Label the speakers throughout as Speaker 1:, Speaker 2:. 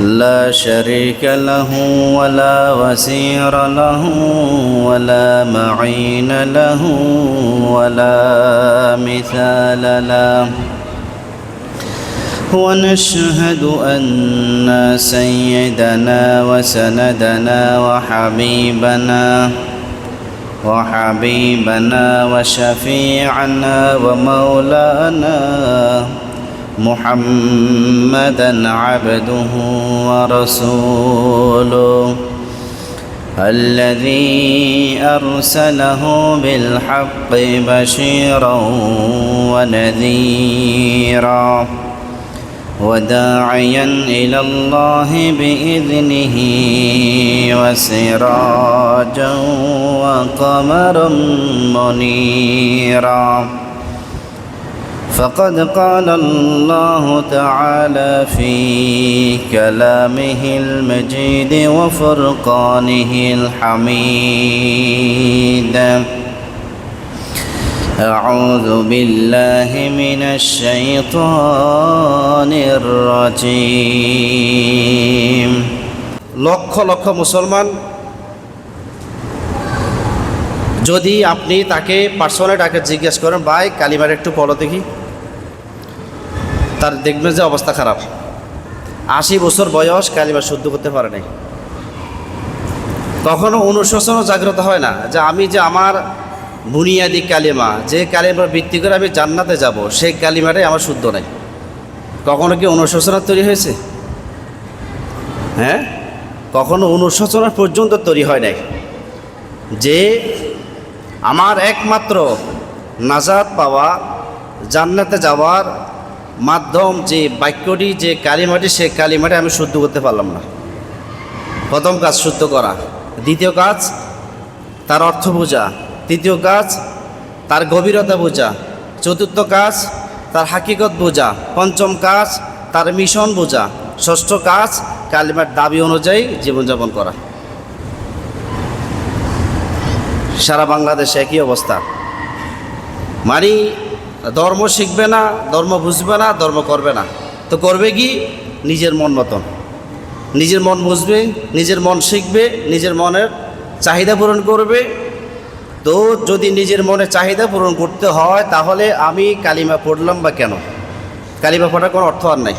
Speaker 1: لا شريك له ولا وزير له ولا معين له ولا مثال له. ونشهد أن سيدنا وسندنا وحبيبنا وحبيبنا وشفيعنا ومولانا محمدا عبده ورسوله. الذي أرسله بالحق بشيرا ونذيرا وداعيا إلى الله بإذنه وسراجا وقمرا منيرا. فقد قال الله تعالى في كلامه المجيد وفرقانه الحميد أعوذ بالله من الشيطان الرجيم লক্ষ লক্ষ মুসলমান যদি আপনি তাকে পার্সোনালি তাকে জিজ্ঞেস করেন ভাই কালিমার একটু পড়ো দেখি তার দেখবেন যে অবস্থা খারাপ। আশি বছর বয়স কালিমা শুদ্ধ করতে পারে নাই। কখনো অনুশোচনও জাগ্রত হয় না যে আমি যে আমার বুনিয়াদি কালিমা, যে কালিমার ভিত্তি করে আমি জান্নাতে যাব, সেই কালিমাটাই আমার শুদ্ধ নাই। কখনো কি অনুশোচনা তৈরি হয়েছে? হ্যাঁ? কখনো অনুশোচনা পর্যন্ত তৈরি হয় নাই। যে আমার একমাত্র নাজাদ পাওয়া জান্নাতে যাওয়ার মাধ্যম, যে বাক্যটি, যে কালিমাটি সে কালিমাটি আমি শুদ্ধ করতে পারলাম না। প্রথম কাজ, শুদ্ধ করা। দ্বিতীয় কাজ, তার অর্থ বোঝা। তৃতীয় কাজ, তার গভীরতা বোঝা। চতুর্থ কাজ, তার হাকিকত বোঝা। পঞ্চম কাজ, তার মিশন বোঝা। ষষ্ঠ কাজ, কালিমার দাবি অনুযায়ী জীবনযাপন করা। সারা বাংলাদেশে একই অবস্থা। মানে ধর্ম শিখবে না, ধর্ম বুঝবে না, ধর্ম করবে না। তো করবে কি? নিজের মন মতন। নিজের মন বুঝবে, নিজের মন শিখবে, নিজের মনের চাহিদা পূরণ করবে। তো যদি নিজের মনে চাহিদা পূরণ করতে হয়, তাহলে আমি কালিমা পড়লাম বা কেন? কালিমা পড়ার কোনো অর্থ আর নাই।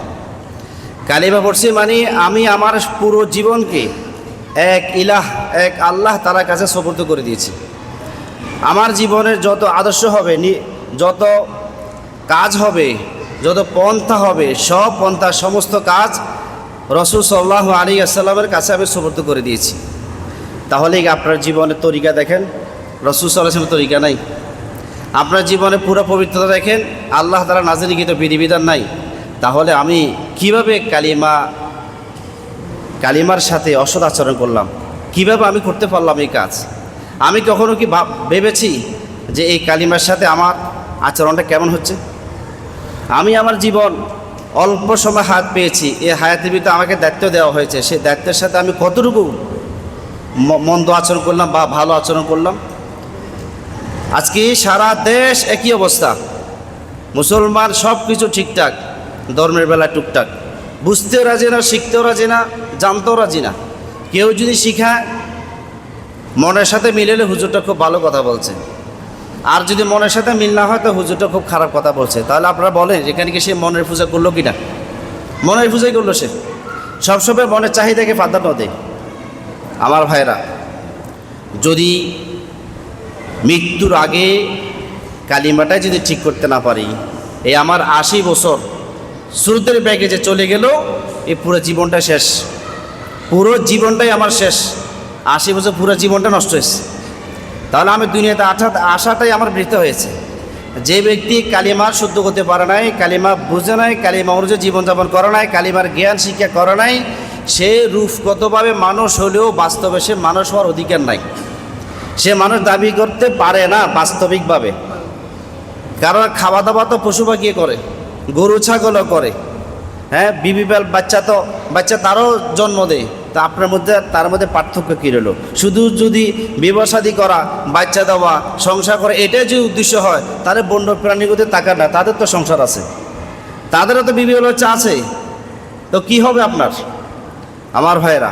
Speaker 1: কালিমা পড়ছি মানে আমি আমার পুরো জীবনকে এক ইলাহ, এক আল্লাহ তার কাছে সপর্দ করে দিয়েছি। আমার জীবনের যত আদর্শ হবে যত কাজ হবে, যত পন্থা হবে, সব পন্থা সমস্ত কাজ রসুল সাল্লাহ আলী আসসালামের কাছে আমি সপর্দ করে দিয়েছি। তাহলে কি আপনার জীবনের তরিকা দেখেন, রসুল সাল্লাহামের তরিকা নাই। আপনার জীবনে পুরো পবিত্রতা দেখেন, আল্লাহ তারা নাজরিকৃত বিধিবিধান নাই। তাহলে আমি কীভাবে কালিমা, কালিমার সাথে অসৎ আচরণ করলাম? কীভাবে আমি করতে পারলাম এই কাজ? আমি কখনো কি ভাব- ভেবেছি যে এই কালিমার সাথে আমার আচরণটা কেমন হচ্ছে? আমি আমার জীবন অল্প সময় হাত পেয়েছি। এই হায়াতের ভিতরে আমাকে দায়িত্ব দেওয়া হয়েছে। সেই দায়িত্বের সাথে আমি কতটুকু মন্দ আচরণ করলাম বা ভালো আচরণ করলাম? আজকে সারা দেশ একই অবস্থা। মুসলমান সব কিছু ঠিকঠাক, ধর্মের বেলা টুকটাক। বুঝতেও রাজি না, শিখতেও রাজি না, জানতেও রাজি না। কেউ যদি শিখায়, মনের সাথে মিলেলে হুজুরটা খুব ভালো কথা বলছে আর যদি মনের সাথে মিল না হয়, তো হুজুরটা খুব খারাপ কথা বলছে। তাহলে আপনারা বলেন, এখানে কি সে মনের পূজা করল কি না মনের পূজাই করল সে। সবসময় মনের চাহিদাকে প্রাধান্য দেয়। আমার ভাইরা যদি মৃত্যুর আগে কালিমাটাই যদি ঠিক করতে না পারি, এই আমার আশি বছর স্রোতের ব্যাগে যে চলে গেল, এই পুরো জীবনটা শেষ। পুরো জীবনটাই আমার শেষ। আশি বছর পুরো জীবনটা নষ্ট হয়েছে। তাহলে আমি দুনিয়াতে আশা আসাটাই আমার বৃত হয়েছে। যে ব্যক্তি কালিমার শুদ্ধ করতে পারে নাই, কালিমা বুঝে নাই, কালিমা অনুযায়ী জীবনযাপন করে নাই, কালিমার জ্ঞান, শিক্ষা করে নাই, সে রূপগতভাবে মানুষ হলেও বাস্তবে সে মানুষ হওয়ার অধিকার নাই। সে মানুষ দাবি করতে পারে না বাস্তবিকভাবে। কারণ খাওয়া দাওয়া তো পশু পাখিয়ে করে, গরু, ছাগলও করে। হ্যাঁ বিবিপাল বাচ্চা তো বাচ্চা তারও জন্ম দেয়। তা আপনার মধ্যে, তার মধ্যে পার্থক্য কী রইল? শুধু যদি বিবাসাদি করা, বাচ্চা দেওয়া, সংসার করা, এটাই যদি উদ্দেশ্য হয়, তাহলে বন্য প্রাণীগুলোতে তাকার না, তাদের তো সংসার আছে। তাদেরও তো বিবি বাচ্চা আছে। তো কি হবে আপনার? আমার ভাইয়েরা,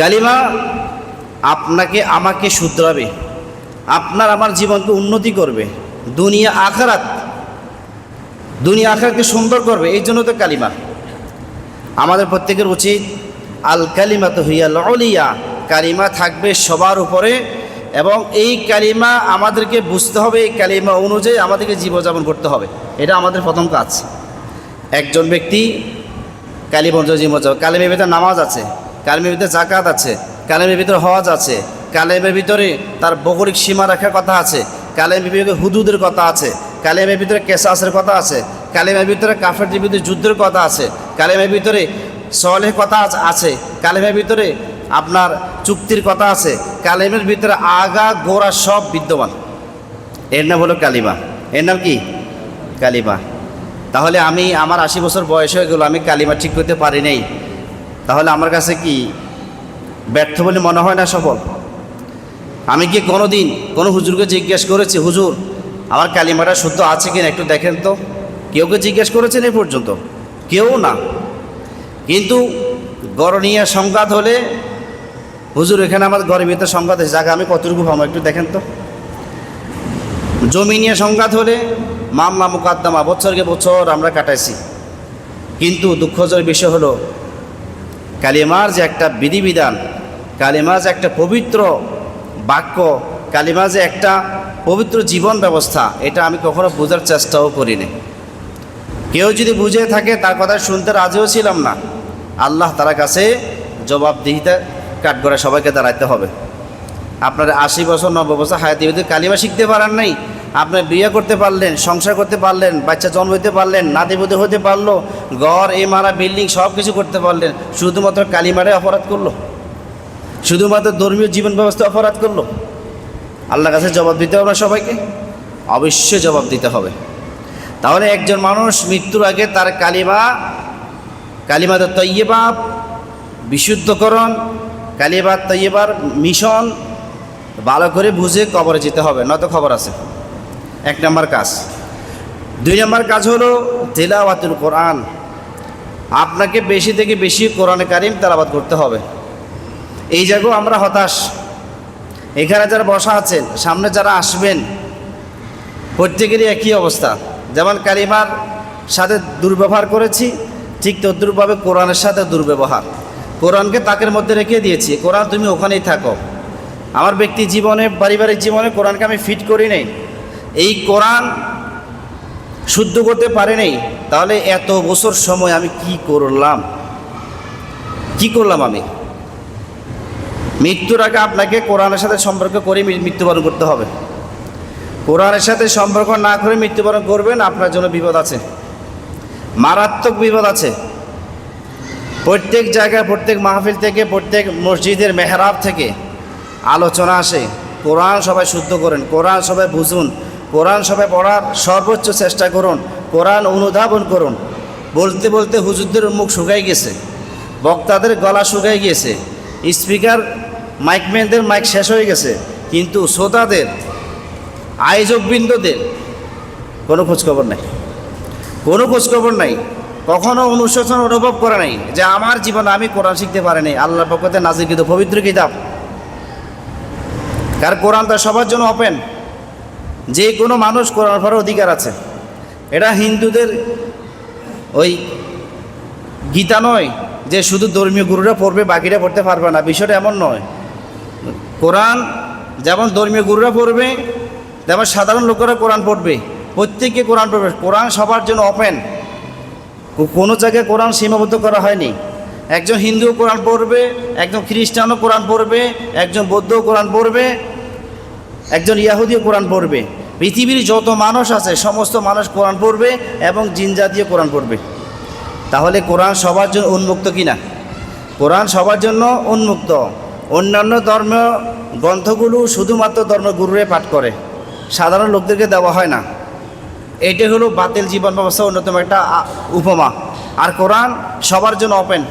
Speaker 1: কালিমা আপনাকে, আমাকে শুধরাবে। আপনার আমার জীবনকে উন্নতি করবে। দুনিয়া আখারাত। দুনিয়া আখারাতকে সুন্দর করবে। এই জন্য তো কালিমা। আমাদের প্রত্যেকের উচিত আল কালিমা তো হইয়াল অলিয়া কালিমা থাকবে সবার উপরে এবং এই কালিমা আমাদেরকে বুঝতে হবে, এই কালিমা অনুযায়ী আমাদেরকে জীবনযাপন করতে হবে। এটা আমাদের প্রথম কাজ। একজন ব্যক্তি কালিমা অনুযায়ী জীবনযাপন, কালিমের ভিতরে নামাজ আছে, কালিমের ভিতরে জাকাত আছে, কালিমের ভিতরে হজ আছে, কালেমের ভিতরে তার ভৌগোলিক সীমা রাখার কথা আছে, কালেমের ভিতরে হুদুদের কথা আছে, কালেমের ভিতরে কেসাসের কথা আছে, কালেমের ভিতরে কাফেরদের বিরুদ্ধে যুদ্ধের কথা আছে, কালেমের ভিতরে সলের কথা আছে, কালেমের ভিতরে আপনার চুক্তির কথা আছে, কালেমের ভিতরে আগা গোড়া সব বিদ্যমান। এর নাম হলো কালিমা। এর নাম কি? কালিমা। তাহলে আমি, আমার আশি বছর বয়স হয়ে গেল, আমি কালিমা ঠিক করতে পারি নাই। তাহলে আমার কাছে কি ব্যর্থ বলে মনে হয় না সফল? আমি কি কোনো দিন কোনো হুজুরকে জিজ্ঞেস করেছি, হুজুর, আমার কালিমাটা শুদ্ধ আছে কিনা একটু দেখেন তো। কেউ কে জিজ্ঞেস করেছেন এই পর্যন্ত? কেউ না। কিন্তু গরনীয় সংঘাত হলে, হুজুর, এখানে আমার ঘরের ভিতরে সংঘাত আছে জায়গা আমি কতটুকু পাবো একটু দেখেন তো। জমি নিয়ে সংঘাত হলে, মামলা মোকদ্দমা বছরকে বছর আমরা কাটাইছি। কিন্তু দুঃখজনক বিষয় হলো, কালিমার যে একটা বিধিবিধান কালিমা যে একটা পবিত্র বাক্য কালিমা যে একটা পবিত্র জীবন ব্যবস্থা, এটা আমি কখনো বোঝার চেষ্টাও করিনি। কেউ যদি বুঝে থাকে, তার কথা শুনতে রাজিও ছিলাম না। আল্লাহ তার কাছে জবাবদিহিতা কাঠগড়া সবাইকে দাঁড়াইতে হবে। আপনার আশি বছর, নব্বই বছর হায়াতি যদি কালিমা শিখতে পারেন নাই আপনার বিয়ে করতে পারলেন, সংসার করতে পারলেন, বাচ্চা জন্ম হতে পারলেন, নাতিপুতি হতে পারল, ঘর এ মারা বিল্ডিং সব কিছু করতে পারলেন, শুধুমাত্র কালিমারে অপরাধ করল? শুধুমাত্র ধর্মীয় জীবন ব্যবস্থা অপরাধ করল? আল্লাহর কাছে জবাব দিতে হবে সবাইকে? অবশ্যই জবাব দিতে হবে। তাহলে একজন মানুষ মৃত্যুর আগে তার কালিমা কালিমাতে তৈয়বা বিশুদ্ধকরণ কালিমা তৈয়বার মিশন, ভালো করে বুঝে কবরে যেতে হবে। নয়তো খবর আছে। এক নম্বর কাজ। দুই নম্বর কাজ হলো তেলাওয়াতুল কোরআন। আপনাকে বেশি থেকে বেশি কোরআনে কারিম তেলাবাদ করতে হবে। এই জায়গাও আমরা হতাশ। এখানে যারা বসা আছেন, সামনে যারা আসবেন, প্রত্যেকেরই একই অবস্থা। যেমন কালিমার সাথে দুর্ব্যবহার করেছি ঠিক তদ্রুপভাবে কোরআনের সাথে দুর্ব্যবহার। কোরআনকে তাকের মধ্যে রেখে দিয়েছি। কোরআন তুমি ওখানেই থাকো। আমার ব্যক্তি জীবনে, পারিবারিক জীবনে কোরআনকে আমি ফিট করি নাই। এই কোরআন শুদ্ধ করতে পারে নাই। তাহলে এত বছর সময় আমি কি করলাম? কি করলাম আমি? মৃত্যুর আগে আপনাকে কোরআনের সাথে সম্পর্ক করে মৃত্যুবরণ করতে হবে। কোরআনের সাথে সম্পর্ক না করে মৃত্যুবরণ করবেন, আপনার জন্য বিপদ আছে। মারাত্মক বিপদ আছে। প্রত্যেক জায়গায়, প্রত্যেক মাহফিল থেকে, প্রত্যেক মসজিদের মেহরাব থেকে আলোচনা আসে। কোরআন সবাই শুদ্ধ করেন, কোরআন সবাই বুঝুন, কোরআন সবাই পড়ার সর্বোচ্চ চেষ্টা করুন, কোরআন অনুধাবন করুন। বলতে বলতে হুজুরদের মুখ শুকাই গেছে, বক্তাদের গলা শুকাই গিয়েছে স্পিকার মাইকম্যানদের মাইক শেষ হয়ে গেছে, কিন্তু শ্রোতাদের, আয়োজকবৃন্দদের কোনো খোঁজখবর নাই। কোনো খোঁজখবর নাই। কখনো অনুশোচন অনুভব করে নাই যে আমার জীবনে আমি কোরআন শিখতে পারি নাই। আল্লাহর পক্ষতে নাজিকৃত পবিত্র কিতাব। কার কোরআন তার সবার জন্য ওপেন যে কোনো মানুষ কোরআন পড়ার অধিকার আছে। এটা হিন্দুদের ওই গীতা নয় যে শুধু ধর্মীয় গুরুরা পড়বে, বাকিরা পড়তে পারবে না। বিষয়টা এমন নয়। কোরআন যেমন ধর্মীয় গুরুরা পড়বে, তেমন সাধারণ লোকেরা কোরআন পড়বে। প্রত্যেককে কোরআন পড়বে কোরআন সবার জন্য ওপেন কোনো জায়গায় কোরআন সীমাবদ্ধ করা হয়নি। একজন হিন্দু কোরআন পড়বে, একজন খ্রিস্টানও কোরআন পড়বে, একজন বৌদ্ধ কোরআন পড়বে, একজন ইয়াহুদিও কোরআন পড়বে। পৃথিবীর যত মানুষ আছে, সমস্ত মানুষ কোরআন পড়বে এবং জিন জাতীয় কোরআন পড়বে। তাহলে কোরআন সবার জন্য উন্মুক্ত কিনা? কোরআন সবার জন্য উন্মুক্ত। অন্যান্য ধর্ম গ্রন্থগুলো শুধুমাত্র ধর্মগুরুরে পাঠ করে। সাধারণ লোকদেরকে দেওয়া হয় না। এটাই হলো বাতিল জীবন ব্যবস্থা, অন্যতম একটা উপমা। আর কোরআন সবার জন্য ওপেন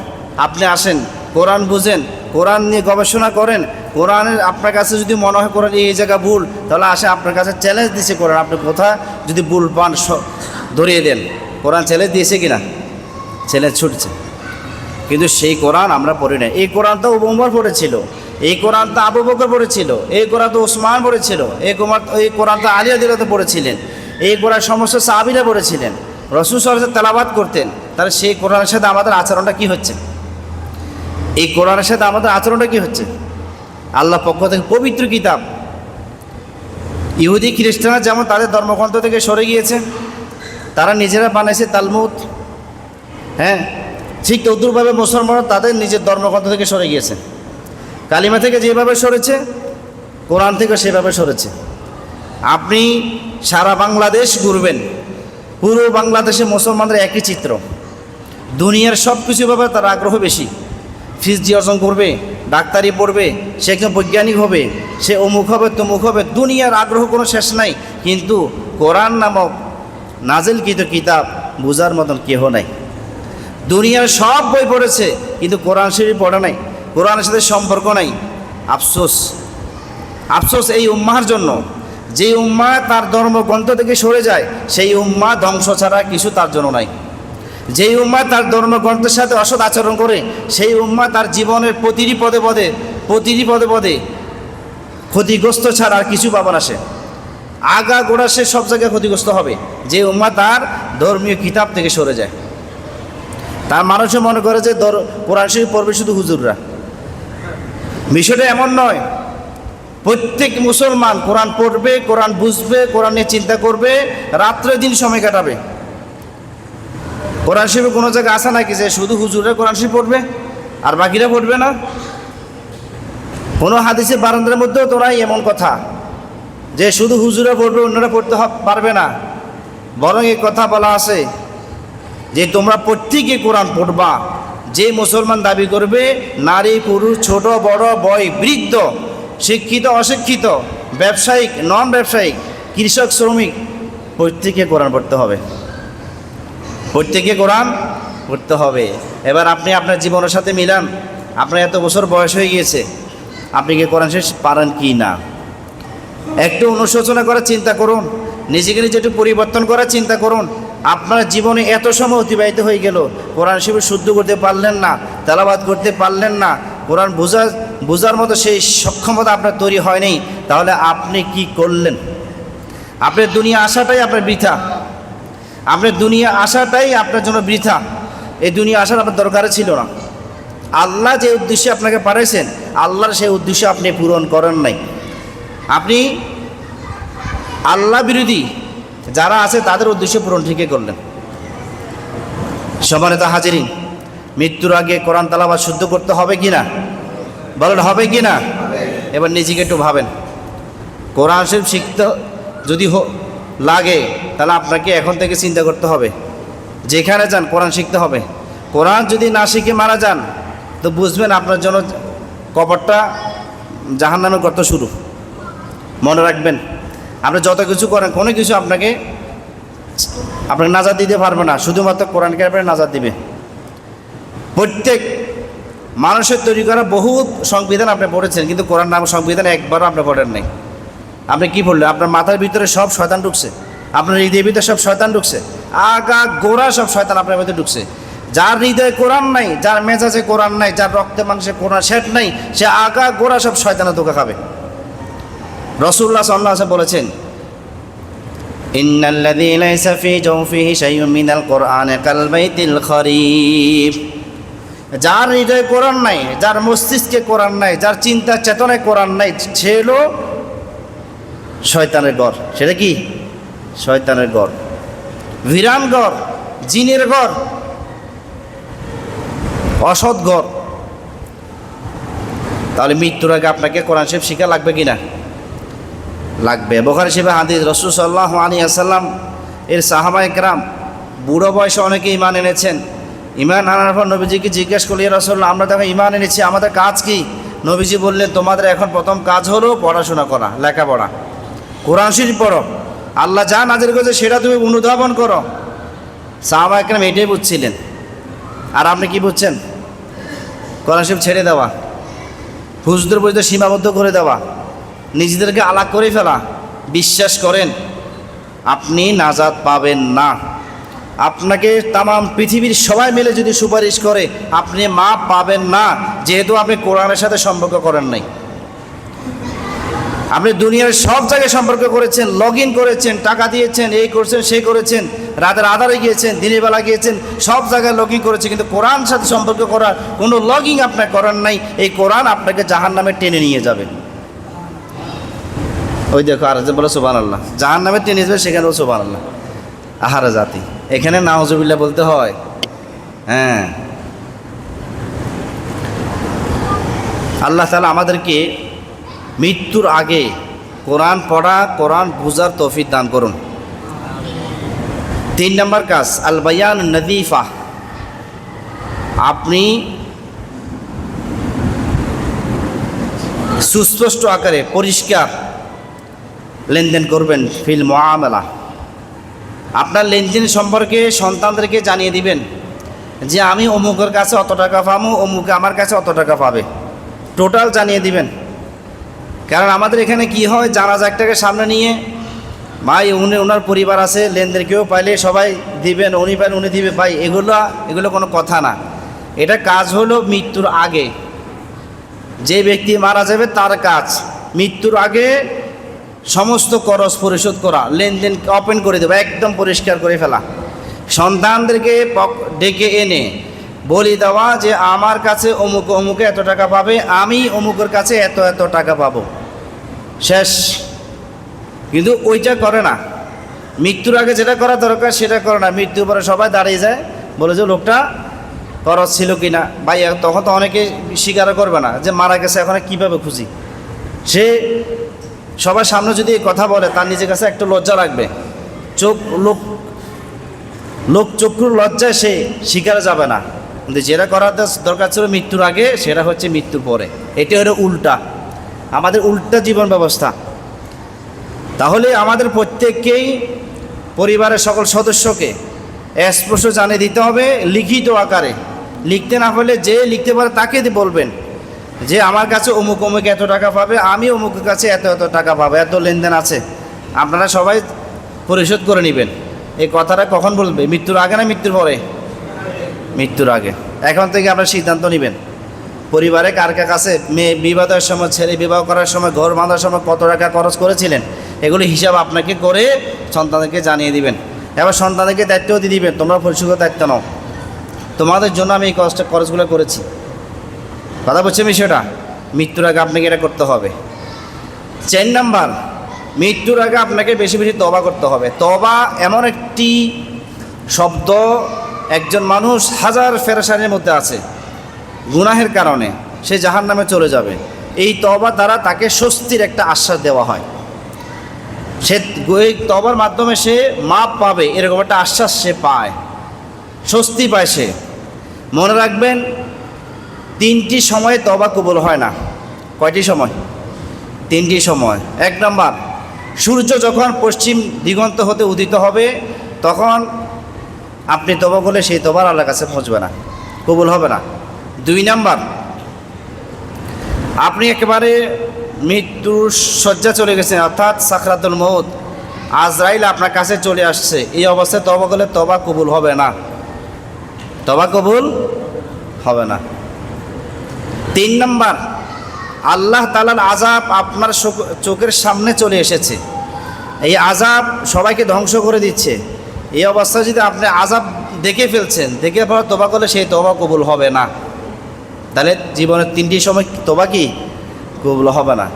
Speaker 1: আপনি আসেন, কোরআন বুঝেন, কোরআন নিয়ে গবেষণা করেন, কোরআনের আপনার কাছে যদি মনে হয় কোরআন এই জায়গা ভুল, তাহলে আসে আপনার কাছে চ্যালেঞ্জ দিছে কোরআন। আপনি কোথায় যদি ভুল পান ধরিয়ে দেন। কোরআন চ্যালেঞ্জ দিয়েছে কিনা? চ্যালেঞ্জ ছুটছে। কিন্তু সেই কোরআন আমরা পড়ি না এই কোরআন তো উমর পড়েছিল। এই কোরআন তো আবু বকর পড়েছিল। এই কোরআন তো ওসমান পড়েছিল। এই কোরআন এই কোরআন তো আলিয়া দিলাতে পড়েছিলেন। এই কোরআন সমস্ত সাহাবিরা পড়েছিলেন রসুল সরসের তেলাবাদ করতেন, তাহলে সেই কোরআনের সাথে আমাদের আচরণটা কি হচ্ছে? এই কোরআনের সাথে আমাদের আচরণটা কি হচ্ছে? আল্লাহ পক্ষ থেকে পবিত্র কিতাব। ইহুদি খ্রিস্টানরা যেমন তাদের ধর্মগ্রন্থ থেকে সরে গিয়েছে, তারা নিজেরা বানাইছে তালমুদ হ্যাঁ ঠিক তদ্রুপভাবে মুসলমানরা তাদের নিজের ধর্মগ্রন্থ থেকে সরে গিয়েছে। কালিমা থেকে যেভাবে সরেছে, কোরআন থেকে সেভাবে সরেছে। আপনি সারা বাংলাদেশ ঘুরবেন। পুরো বাংলাদেশে মুসলমানদের একই চিত্র। দুনিয়ার সব কিছু ব্যাপারে তার আগ্রহ বেশি। ফিজি অর্জন করবে, ডাক্তারি পড়বে, সে একজন বৈজ্ঞানিক হবে, সে অমুক হবে, তমুক হবে, দুনিয়ার আগ্রহ কোনো শেষ নাই। কিন্তু কোরআন নামক নাজিলকৃত কিতাব বোঝার মতন কেহ নাই। দুনিয়ার সব বই পড়েছে, কিন্তু কোরআন শরীফ পড়ে নাই। কোরআনের সাথে সম্পর্ক নাই। আফসোস। আফসোস এই উম্মার জন্য। যে উম্মা তার ধর্মগ্রন্থ থেকে সরে যায়, সেই উম্মা ধ্বংস ছাড়া কিছু তার জন্য নাই। যেই উম্মা তার ধর্মগ্রন্থের সাথে অসৎ আচরণ করে, সেই উম্মা তার জীবনের প্রতিটি পদে পদে, প্রতিটি পদে পদে ক্ষতিগ্রস্ত ছাড়া আর কিছু পাবার আসে। আগা গোড়া সে সব জায়গায় ক্ষতিগ্রস্ত হবে। যে উম্মা তার ধর্মীয় কিতাব থেকে সরে যায়। তার মানুষে মনে করে যে কোরআন শরীফ পড়বে শুধু হুজুররা। বিষয়টা এমন নয় প্রত্যেক মুসলমান কোরআন পড়বে, কোরআন বুঝবে, কোরআন নিয়ে চিন্তা করবে, রাত্রে দিন সময় কাটাবে। কোরআন শরীফে কোনো জায়গায় আসা নাকি যে শুধু হুজুরে কোরআন শিব পড়বে, আর বাকিরা পড়বে না? কোনো হাদিসে বারান্দার মধ্যেও তোরাই এমন কথা, যে শুধু হুজুরে পড়বে, অন্যরা পড়তে পারবে না। বরং এই কথা বলা আছে যে তোমরা প্রত্যেকে কোরআন পড়বা। যে মুসলমান দাবি করবে, নারী, পুরুষ, ছোট, বড়, বয়, বৃদ্ধ শিক্ষিত, অশিক্ষিত, ব্যবসায়িক নন ব্যবসায়িক কৃষক, শ্রমিক, প্রত্যেকে কোরআন পড়তে হবে। প্রত্যেকে কোরআন পড়তে হবে। এবার আপনি আপনার জীবনের সাথে মিলান। আপনার এত বছর বয়স হয়ে গিয়েছে। আপনি কি কোরআন শেষ পারেন কি না? একটু অনুশোচনা করার চিন্তা করুন। নিজেকে নিজে একটু পরিবর্তন করার চিন্তা করুন। আপনার জীবনে এত সময় অতিবাহিত হয়ে গেল। কোরআন শিবির শুদ্ধ করতে পারলেন না তেলাবাদ করতে পারলেন না। কোরআন বোঝা বোঝার মতো সেই সক্ষমতা আপনার তৈরি হয়নি, তাহলে আপনি কি করলেন? আপনার দুনিয়া আসাটাই আপনার বৃথা। আপনার দুনিয়া আসাটাই আপনার জন্য বৃথা। এই দুনিয়া আসার আপনার দরকার ছিল না। আল্লাহ যে উদ্দেশ্যে আপনাকে পাঠাইছেন, আল্লাহর সেই উদ্দেশ্য আপনি পূরণ করেন নাই। আপনি আল্লাহ বিরোধী যারা আছে, তাদের উদ্দেশ্য পূরণ ঠিকই করলেন। সমানিত হাজিরিন, মৃত্যুর আগে কোরআন তালাবাদ শুদ্ধ করতে হবে কি না বলেন হবে কি না? এবার নিজেকে একটু ভাবেন। কোরআন শরীফ শিখতে যদি লাগে, তাহলে আপনাকে এখন থেকে চিন্তা করতে হবে। যেখানে যান, কোরআন শিখতে হবে। কোরআন যদি না শিখে মারা যান, তো বুঝবেন আপনার জন্য কবরটা জাহান্নামের করতে শুরু। মনে রাখবেন, আপনি যত কিছু করেন, কোনো কিছু আপনাকে আপনাকে নাজাদ দিতে পারবে না। শুধুমাত্র কোরআনকে আপনাকে নাজাদ দিবে। প্রত্যেক মানুষের তৈরি করা বহু সংবিধান আপনি পড়েছেন, কিন্তু কোরআন নাম সংবিধান একবারও আপনি পড়েন নাই। আপনি কি বললেন? আপনার মাথার ভিতরে সব শয়তান ঢুকছে। আপনার হৃদয়ের ভিতরে সব শয়তান ঢুকছে। আগা গোড়া সব শয়তান আপনার ভিতরে ঢুকছে। যার হৃদয়ে কোরআন নাই, যার মেজাজে কোরআন নাই, যার রক্তে মাংসে কোরআন সেট নাই, সে আগা গোড়া সব শয়তানে ধোকা খাবে। রসুল্লাহ সাল্লাহ বলেছেন ইন্নাল্লাযী লাইসা ফী জাওফিহি শাইউম মিনাল কোরআনে কাল বাইতিল খরিফ যার হৃদয়ে কোরআন নাই, যার মস্তিষ্কে কোরআন নাই, যার চিন্তা চেতনায় কোরআন নাই হলো শয়তানের ঘর সেটা কি? শয়তানের ঘর ভিরান ঘর জিনের ঘর অসৎ ঘর তাহলে মৃত্যুর আগে আপনাকে কোরআন শরীফ শিখা লাগবে কি না লাগবে। বোখারি শিবে হাদিস, রসুল সাল্লাহ আলী এর সাহাবা একরাম বুড়ো বয়সে অনেকে ইমান এনেছেন। ইমান আনার পর নবীজিকে জিজ্ঞেস করলি রসল্লাহ আমরা দেখো ইমান এনেছি, আমাদের কাজ কি? নবীজি বললেন, তোমাদের এখন প্রথম কাজ হলো পড়াশোনা করা, লেখাপড়া। কোরআন শরীফ পড়ো। আল্লাহ যা নাজির করেছে, সেটা তুমি অনুধাবন করো। সাহাবা একরাম এটাই বুঝছিলেন। আর আপনি কি বুঝছেন? কোরআন শরীফ ছেড়ে দেওয়া হুজদের বইতে সীমাবদ্ধ করে দেওয়া, নিজেদেরকে আলাগ করে ফেলা। বিশ্বাস করেন, আপনি নাজাদ পাবেন না। আপনাকে তামাম পৃথিবীর সবাই মিলে যদি সুপারিশ করে, আপনি মা পাবেন না, যেহেতু আপনি কোরআনের সাথে সম্পর্ক করেন নাই। আপনি দুনিয়ার সব জায়গায় সম্পর্ক করেছেন লগ করেছেন, টাকা দিয়েছেন, এই করছেন, সেই করেছেন, রাতের আধারে গিয়েছেন, দিনের বেলা গিয়েছেন, সব জায়গায় লগ ইন করেছেন, কিন্তু কোরআন সাথে সম্পর্ক করার কোনো লগ ইন আপনার করার নাই, এই কোরআন আপনাকে জাহান নামে টেনে নিয়ে যাবে। ওই দেখো আর বলে সোবান আল্লাহ জাহান নামে টেনে যাবে, সেখানেও সোবান আল্লাহ আহারা জাতি। এখানে নাওজবিল্লা বলতে হয়। হ্যাঁ। আল্লাহ তালা আমাদেরকে মৃত্যুর আগে কোরআন পড়া, কোরআন বুঝার তৌফিক দান করুন। তিন নম্বর কাজ আল বায়ান নদীফা আপনি সুস্পষ্ট আকারে পরিষ্কার লেনদেন করবেন ফিল মহামেলা আপনার লেনদেন সম্পর্কে সন্তানদেরকে জানিয়ে দিবেন যে আমি অমুকের কাছে অত টাকা পাবো, অমুক আমার কাছে অত টাকা পাবে। টোটাল জানিয়ে দিবেন। কারণ আমাদের এখানে কি হয় জানাজা একটাকে সামনে নিয়ে ভাই, উনি ওনার পরিবার আছে, লেনদেন কেউ পাইলে সবাই দিবেন, উনি পাইলে উনি দিবে ভাই, এগুলো এগুলো কোনো কথা না। এটা কাজ হলো মৃত্যুর আগে। যে ব্যক্তি মারা যাবে তার কাজ। মৃত্যুর আগে সমস্ত করজ পরিশোধ করা, লেনদেন ওপেন করে দেবো, একদম পরিষ্কার করে ফেলা। সন্তানদেরকে ডেকে এনে বলি দেওয়া যে, আমার কাছে অমুক অমুকে এত টাকা পাবে, আমি অমুকের কাছে এত এত টাকা পাবো। শেষ। কিন্তু ওইটা করে না। মৃত্যুর আগে যেটা করা দরকার, সেটা করে না। মৃত্যুর পরে সবাই দাঁড়িয়ে যায়, বলে যে, লোকটা খরচ ছিল কি না? ভাই, তখন তো অনেকে স্বীকার করবে না যে, মারা গেছে, এখন কীভাবে খুঁজি? সে সবার সামনে যদি এই কথা বলে, তার নিজের কাছে একটু লজ্জা রাখবে চোখ, লোক লোক চক্ষুর লজ্জায় সে শিকারে যাবে না। কিন্তু যেটা করার দরকার ছিল মৃত্যুর আগে, সেটা হচ্ছে মৃত্যুর পরে। এটি হলো উল্টা। আমাদের উল্টা জীবন ব্যবস্থা। তাহলে আমাদের প্রত্যেককেই, পরিবারের সকল সদস্যকে স্পষ্ট জানিয়ে দিতে হবে লিখিত আকারে। লিখতে না হলে যে লিখতে পারে তাকে বলবেন। যে আমার কাছে অমুক অমুক এত টাকা পাবে, আমি অমুকের কাছে এত এত টাকা পাবো, এত লেনদেন আছে। আপনারা সবাই পরিশোধ করে নেবেন। এই কথাটা কখন বলবে? মৃত্যুর আগে না মৃত্যুর পরে? মৃত্যুর আগে। এখন থেকে আপনারা সিদ্ধান্ত নেবেন। পরিবারে কার কার কাছে মেয়ে বিবাহের সময়, ছেলে বিবাহ করার সময়, ঘর বাঁধার সময় কত টাকা খরচ করেছিলেন, এগুলো হিসাব আপনাকে করে সন্তানদেরকে জানিয়ে দিবেন। এবার সন্তানদেরকে দায়িত্বও দিয়ে দিবেন, তোমরা পরিশুদ্ধ দায়িত্ব নাও। তোমাদের জন্য আমি এই কষ্ট খরচগুলো করেছি। কথা বলছে বিষয়টা? মৃত্যুর আগে আপনাকে এটা করতে হবে। চার নাম্বার, মৃত্যুর আগে আপনাকে বেশি বেশি তবা করতে হবে। তবা এমন একটি শব্দ, একজন মানুষ হাজার ফেরেশানির মধ্যে আছে, গুনাহের কারণে সে জাহান নামে চলে যাবে। এই তবা দ্বারা তাকে স্বস্তির একটা আশ্বাস দেওয়া হয়। সে তবার মাধ্যমে সে মাপ পাবে, এরকম একটা আশ্বাস সে পায়, স্বস্তি পায় সে। মনে রাখবেন তিনটি সময়ে তবা কবুল হয় না। কয়টি সময়? তিনটি সময়। এক নম্বর, সূর্য যখন পশ্চিম দিগন্ত হতে উদিত হবে, তখন আপনি তবা করলে সেই তবার আল্লাহর কাছে পৌঁছবে না, কবুল হবে না। দুই নাম্বার, আপনি একেবারে মৃত্যুর শয্যা চলে গেছেন, অর্থাৎ সাকরাতুল মৌত আজরাইল আপনার কাছে চলে আসছে। এই অবস্থায় তবা করলে তবা কবুল হবে না। তবা কবুল হবে না। তিন নম্বর, আল্লাহ তালার আজাব আপনার চোখের সামনে চলে এসেছে। এই আজাব সবাইকে ধ্বংস করে দিচ্ছে। এই অবস্থায় যদি আপনি আজাব দেখে ফেলছেন, দেখে পর তোবা করলে সেই তোবা কবুল হবে না। তাহলে জীবনের তিনটি সময় তোবা কি? কবুল হবে না।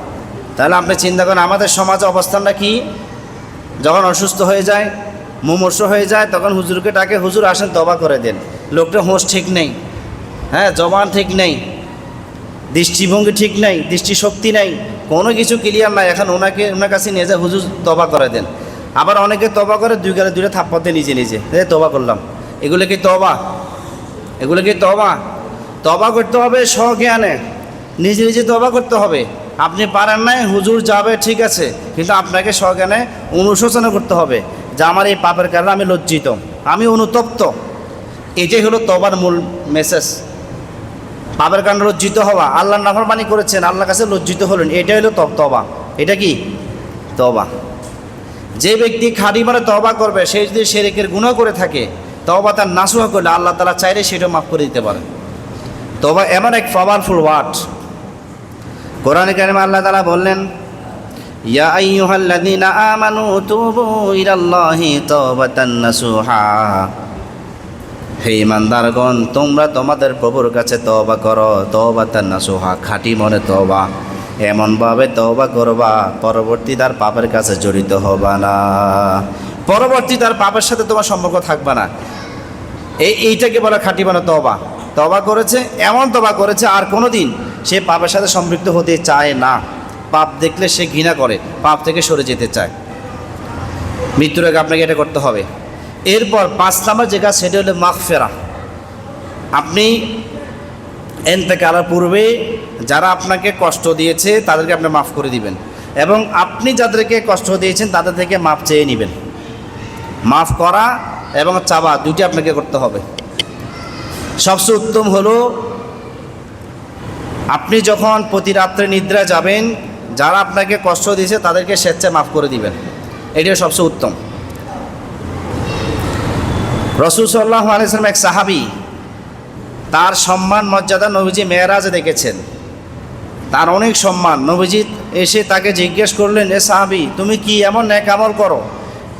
Speaker 1: তাহলে আপনি চিন্তা করেন, আমাদের সমাজে অবস্থানটা কি? যখন অসুস্থ হয়ে যায়, মুমূর্ষ হয়ে যায়, তখন হুজুরকে ডাকে, হুজুর আসেন, তবা করে দেন। লোকটা হোঁশ ঠিক নেই। হ্যাঁ জবান ঠিক নেই। দৃষ্টিভঙ্গি ঠিক নাই, দৃষ্টিশক্তি নাই, কোনো কিছু ক্লিয়ার নাই। এখন ওনাকে, ওনার কাছে নিয়ে যা হুজুর তবা করে দেন। আবার অনেকে তবা করে, দুই গালে দুইটা থাপ্পড় দেয় নিজে নিজে। এ তবা করলাম। এগুলো কি তবা এগুলো কি তবা তবা করতে হবে স্বজ্ঞানে। নিজে নিজে তবা করতে হবে। আপনি পারেন নাই, হুজুর যাবে, ঠিক আছে। কিন্তু আপনাকে স্বজ্ঞানে অনুশোচনা করতে হবে যে আমার এই পাপের কারণে আমি লজ্জিত, আমি অনুতপ্ত। এটাই হলো তবার মূল মেসেজ পাপের কারণে লজ্জিত হওয়া আল্লাহর নাফরমানি করেছেন, আল্লাহর কাছে লজ্জিত হলেন, এটাই হলো তব- এটা কি? তবা যে ব্যক্তি খাড়ি মারে তবা করবে, সে যদি শেরেকের গুণা করে থাকে তবা তার নাসুহা করলে আল্লাহ তালা চাইলে সেটা মাফ করে দিতে পারে। তবা এমন এক পাওয়ারফুল ওয়ার্ড কোরআন কারিমে আল্লাহ তালা বললেন, ইয়া আমানু তুবু ইলাল্লাহি তাওবাতান নাসুহা। হে ইমানদারগণ, তোমরা তোমাদের প্রভুর কাছে তবা করো তবা তার নাসুহা, খাঁটি মনে তবা এমনভাবে তবা করবা, পরবর্তী তার পাপের কাছে জড়িত হবা না। পরবর্তী তার পাপের সাথে তোমার সম্পর্ক থাকবে না। এই, এইটাকে বলা খাঁটি মানে তবা তবা করেছে, এমন তবা করেছে, আর কোনো দিন সে পাপের সাথে সম্পৃক্ত হতে চায় না। পাপ দেখলে সে ঘৃণা করে, পাপ থেকে সরে যেতে চায়। মৃত্যুর আগে আপনাকে এটা করতে হবে। এরপর পাঁচ নাম্বার যে কাজ, সেটা হলো মাগফেরা। আপনি এন্তেকালের পূর্বে যারা আপনাকে কষ্ট দিয়েছে, তাদেরকে আপনি মাফ করে দিবেন। এবং আপনি যাদেরকে কষ্ট দিয়েছেন, তাদের থেকে মাফ চেয়ে নেবেন। মাফ করা এবং চাওয়া দুটি আপনাকে করতে হবে। সবচেয়ে উত্তম হলো, আপনি যখন প্রতি রাত্রে নিদ্রা যাবেন, যারা আপনাকে কষ্ট দিয়েছে, তাদেরকে স্বেচ্ছায় মাফ করে দিবেন। এটাই সবচেয়ে উত্তম। রসুল সাল্লাহ আলাইসলাম এক সাহাবি, তার সম্মান, মর্যাদা নবীজি মেয়েরাজে দেখেছেন। তার অনেক সম্মান। নবীজি এসে তাকে জিজ্ঞেস করলেন, এ সাহাবি, তুমি কি এমন ন্যাক আমল করো?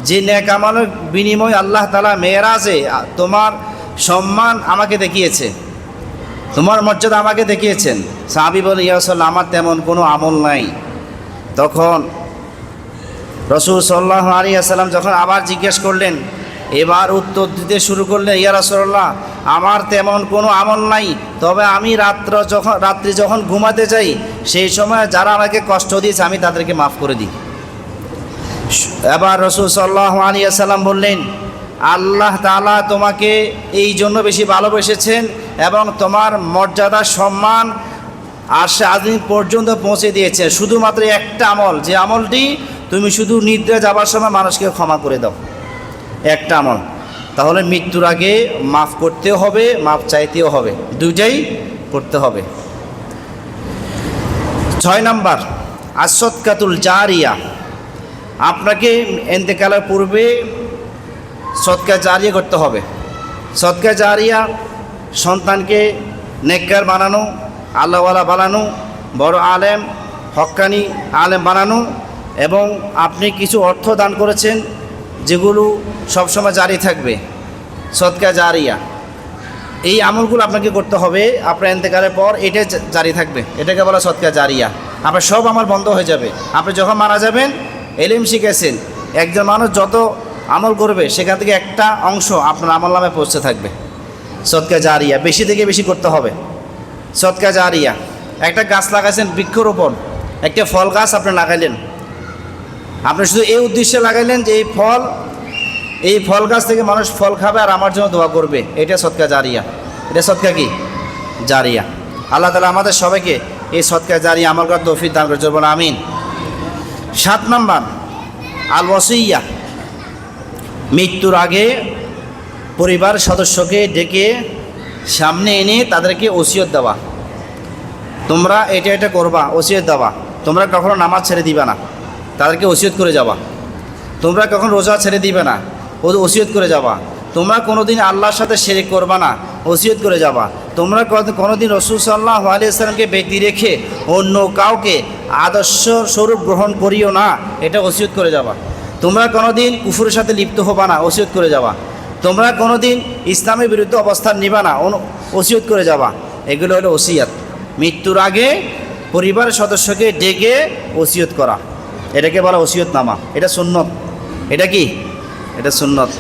Speaker 1: যে ন্যাক আমলের বিনিময় আল্লাহ তালা মেয়েরাজে তোমার সম্মান আমাকে দেখিয়েছে, তোমার মর্যাদা আমাকে দেখিয়েছেন। সাহাবি বলে ইয়াসল্লাহ আমার তেমন কোনো আমল নাই। তখন রসুল সাল্লাহ আলী আসসালাম যখন আবার জিজ্ঞেস করলেন এবার উত্তর দিতে শুরু করলেন ইয়া রসল্লাহ আমার তেমন কোনো আমল নাই। তবে আমি রাত্র যখন রাত্রি যখন ঘুমাতে যাই, সেই সময় যারা আমাকে কষ্ট দিয়েছে, আমি তাদেরকে মাফ করে দিই। এবার রসুল সাল্লাহ আলী আসসালাম বললেন, আল্লাহ তালা তোমাকে এই জন্য বেশি ভালোবেসেছেন এবং তোমার মর্যাদা, সম্মান আশা আদিন পর্যন্ত পৌঁছে দিয়েছে। শুধুমাত্র একটা আমল, যে আমলটি তুমি শুধু নিদ্রা যাবার সময় মানুষকে ক্ষমা করে দাও। একটা আমল। তাহলে মৃত্যুর আগে মাফ করতেও হবে, মাফ চাইতেও হবে। দুইটাই করতে হবে। ছয় নাম্বার আসৎকাতুল জারিয়া। আপনাকে এন্তেকালের পূর্বে সৎকা জারিয়া করতে হবে। সৎকা জারিয়া, সন্তানকে নেককার বানানো, আল্লাহওয়ালা বানানো, বড় আলেম হক্কানি আলেম বানানো এবং আপনি কিছু অর্থ দান করেছেন যেগুলো সবসময় জারি থাকবে। সৎকা জারিয়া। এই আমলগুলো আপনাকে করতে হবে আপনার এন্তেকালের পর এটা জারি থাকবে। এটাকে বলা সৎকা জারিয়া। আপনার সব আমল বন্ধ হয়ে যাবে। আপনি যখন মারা যাবেন, এলিম শিখেছেন, একজন মানুষ যত আমল করবে, সেখান থেকে একটা অংশ আপনার আমল নামে পৌঁছে থাকবে। সৎকা জারিয়া। বেশি থেকে বেশি করতে হবে। সৎকা জারিয়া। একটা গাছ লাগাইছেন বৃক্ষরোপণ। একটা ফল গাছ আপনি লাগাইলেন। আপনি শুধু এই উদ্দেশ্যে লাগাইলেন যে এই ফল এই ফল গাছ থেকে মানুষ ফল খাবে আর আমার জন্য দোয়া করবে। এটা সৎকা জারিয়া। এটা সৎকা কি? জারিয়া। আল্লাহ তালা আমাদের সবাইকে এই সৎকা জারিয়া আমার কাছে তৌফিক দান করে বলে আমিন। সাত নাম্বার আল ওয়াসিয়া মৃত্যুর আগে পরিবার সদস্যকে ডেকে সামনে এনে তাদেরকে ওসিয়ত দেওয়া। তোমরা এটা এটা করবা, ওসিয়ত দেওয়া। তোমরা কখনো নামাজ ছেড়ে দিবে না। তাদেরকে ওসিয়ত করে যাবা। তোমরা কখন রোজা ছেড়ে দিবে না, ও ওসিয়ত করে যাবা। তোমরা কোনোদিন আল্লাহর সাথে শেরেক করবা না, ওসিয়ত করে যাবা। তোমরা কোনো- কোনোদিন রসুল সাল্লাহ আলিয়াকে ব্যক্তি রেখে অন্য কাউকে আদর্শ স্বরূপ গ্রহণ করিও না, এটা ওসিয়ত করে যাবা। তোমরা কোনোদিন কুফুরের সাথে লিপ্ত হবা না, ওসিয়ত করে যাবা। তোমরা কোনোদিন ইসলামের বিরুদ্ধে অবস্থান নিবা না ওসিয়ত করে যাবা। এগুলো হলো ওসিয়াত। মৃত্যুর আগে পরিবারের সদস্যকে ডেকে ওসিয়ত করা। এটাকে বলা ওসিয়ত নামা এটা সুন্নত। এটা কি? এটা সুন্নত।